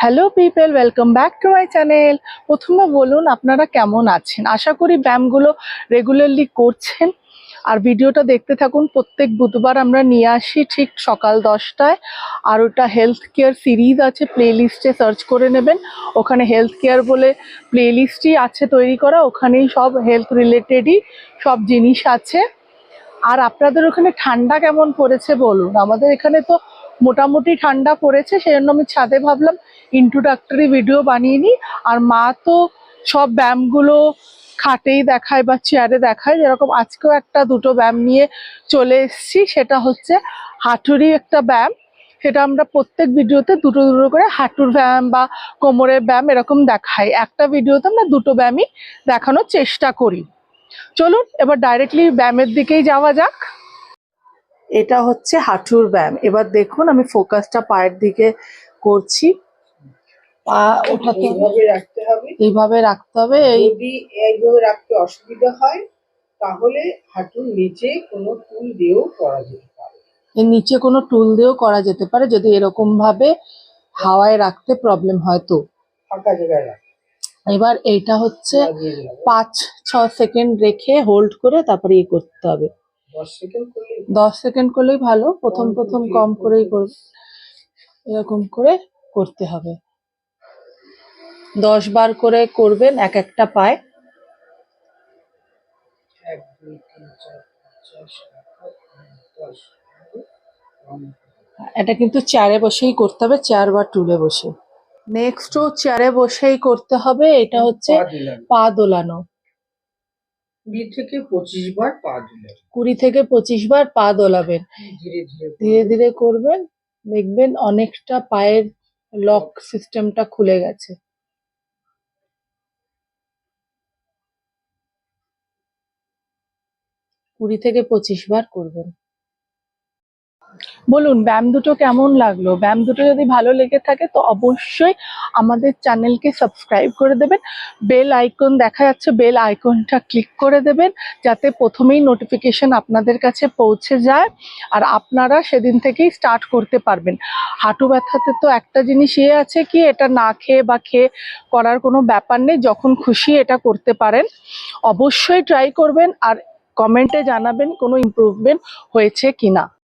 Hello people welcome back to my channel প্রথমে বলুন, আপনারা কেমন আছেন? আশা করি ব্যায়ামগুলো রেগুলারলি করছেন। আর ভিডিওটা দেখতে থাকুন। প্রত্যেক বুধবার আমরা নিয়ে আসি ঠিক সকাল দশটায়। আর ওটা হেলথ কেয়ার সিরিজ আছে প্লে লিস্টে সার্চ করে নেবেন। ওখানে হেলথ কেয়ার বলে প্লে লিস্টই আছে তৈরি করা। ওখানেই সব হেলথ রিলেটেডই সব জিনিস আছে। আর আপনাদের ওখানে ঠান্ডা কেমন পড়েছে বলুন? আমাদের এখানে তো মোটামুটি ঠান্ডা পড়েছে সেই জন্য আমি ছাদে ভাবলাম ইন্ট্রোডাক্টরি ভিডিও বানিয়ে নিই। আর মা তো সব ব্যায়ামগুলো খাটেই দেখায় বা চেয়ারে দেখায়। যেরকম আজকেও একটা দুটো ব্যায়াম নিয়ে চলে এসেছি, সেটা হচ্ছে হাঁটুরি একটা ব্যায়াম। সেটা আমরা প্রত্যেক ভিডিওতে দুটো দুটো করে হাঁটুর ব্যায়াম বা কোমরের ব্যায়াম এরকম দেখাই। একটা ভিডিওতে আমরা দুটো ব্যায়ামই দেখানোর চেষ্টা করি। চলুন, এবার ডাইরেক্টলি ব্যায়ামের দিকেই যাওয়া যাক। এটা হচ্ছে হাঁটুর ব্যায়াম। এবার দেখুন আমি ফোকাসটা পায়ের দিকে করছি। পা ওঠাতে এইভাবে রাখতে হবে। এইভাবে রাখতে হবে এই যদি এইভাবে রাখতে অসুবিধা হয় তাহলে হাঁটুর নিচে কোনো টুল দিয়েও করা যেতে পারে। এর নিচে কোনো টুল দিয়েও করা যেতে পারে যদি এরকম ভাবে হাওয়ায় রাখতে প্রবলেম হয় তো। ফাঁকা জায়গায় এবার এইটা হচ্ছে পাঁচ ছ সেকেন্ড রেখে হোল্ড করে তারপরে ইয়ে করতে হবে। দশ সেকেন্ড করলেই ভালো। প্রথম প্রথম কম করেই করবে এরকম করে করতে হবে। দশ বার করে করবেন এক একটা পায়ে। এটা কিন্তু চেয়ারে বসেই করতে হবে চেয়ার বা টুলে বসে। নেক্সটও চেয়ারে বসেই করতে হবে এটা হচ্ছে পা দোলানো। কুড়ি থেকে পঁচিশ বার পা কুড়ি থেকে পঁচিশ বার পা দোলাবেন। ধীরে ধীরে ধীরে ধীরে করবেন দেখবেন অনেকটা পায়ের লক সিস্টেমটা খুলে গেছে। কুড়ি থেকে পঁচিশ বার করবেন। বলুন, ব্যায়াম দুটো কেমন লাগল? ব্যায়াম দুটো যদি ভালো লেগে থাকে, তো অবশ্যই আমাদের চ্যানেলকে সাবস্ক্রাইব করে দেবেন। বেল আইকন দেখা যাচ্ছে, বেল আইকনটা ক্লিক করে দেবেন, যাতে প্রথমেই নোটিফিকেশন আপনাদের কাছে পৌঁছে যায় আর আপনারা সেদিন থেকেই স্টার্ট করতে পারবেন। হাঁটু ব্যথাতে তো একটা জিনিস এ আছে কি, এটা না খেয়ে বা খেয়ে করার কোনো ব্যাপার নেই, যখন খুশি এটা করতে পারেন। অবশ্যই ট্রাই করবেন আর কমেন্টে জানাবেন কোনো ইমপ্রুভমেন্ট হয়েছে কিনা।